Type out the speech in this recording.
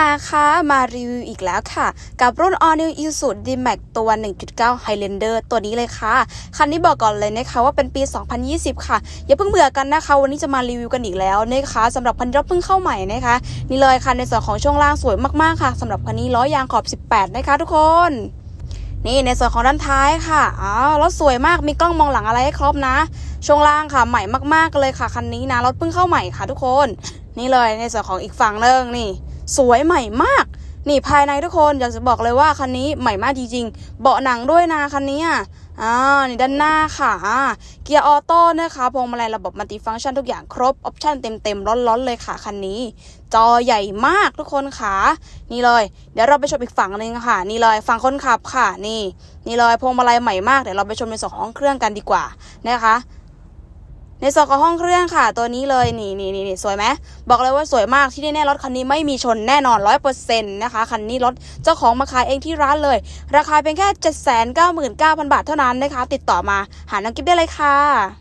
มาค่ะมารีวิวอีกแล้วค่ะ กับรุ่น All New Isuzu D-Max ตัว 1.9 Highlander ตัวนี้เลยค่ะ คันนี้บอกก่อนเลยนะคะว่าเป็นปี 2020 ค่ะ อย่าเพิ่งเบื่อกันนะคะ วันนี้จะมารีวิวกันอีกแล้วนะคะสำหรับคันที่เราเพิ่งเข้าใหม่นะคะ นี่เลยค่ะในส่วนของช่วงล่างสวยมากๆค่ะสำหรับคันนี้ล้อยางขอบ 18 นะคะ ทุกคนนี่ในส่วนของด้านท้ายค่ะอ๋อรถสวยมาก มีกล้องมองหลังอะไรให้ครบนะ ช่วงล่างค่ะ ใหม่มากๆเลยค่ะ คันนี้นะ รถเพิ่งเข้าใหม่ค่ะทุกคน นี่เลยในส่วนของอีกฝั่งหนึงนี่ สวยใหม่มาก นี่ภายในทุกคนอยากจะบอกเลยว่าคันนี้ใหม่มากจริงๆ เบาะหนังด้วยนะคันนี้อะอ่านี่ด้านหน้าค่ะ เกียร์ออโต้นะคะพวงมาลัยระบบมัลติฟังก์ชันทุกอย่างครบ ออปชั่นเต็มๆร้อนๆเลยค่ะคันนี้ จอใหญ่มากทุกคนค่ะ นี่เลย เดี๋ยวเราไปชมอีกฝั่งหนึ่งค่ะ นี่เลยฝั่งคนขับค่ะ นี่ นี่เลยพวงมาลัยใหม่มาก เดี๋ยวเราไปชมในส่วนของเครื่องกันดีกว่านะคะ ในส่วนของห้องเครื่องค่ะ ตัวนี้เลยนี่นี่นี่นสวยไหมบอกเลยว่าสวยมากที่แน่ๆรถคันนี้ไม่มีชนแน่นอนร้อยเปอร์เซ็นต์นะคะคันนี้รถเจ้าของมาขายเองที่ร้านเลย ราคาเพียงแค่เจ็ดแสนเก้าหมื่นเก้าพันบาทเท่านั้นนะคะ ติดต่อมาหาน้องกิฟได้เลยค่ะ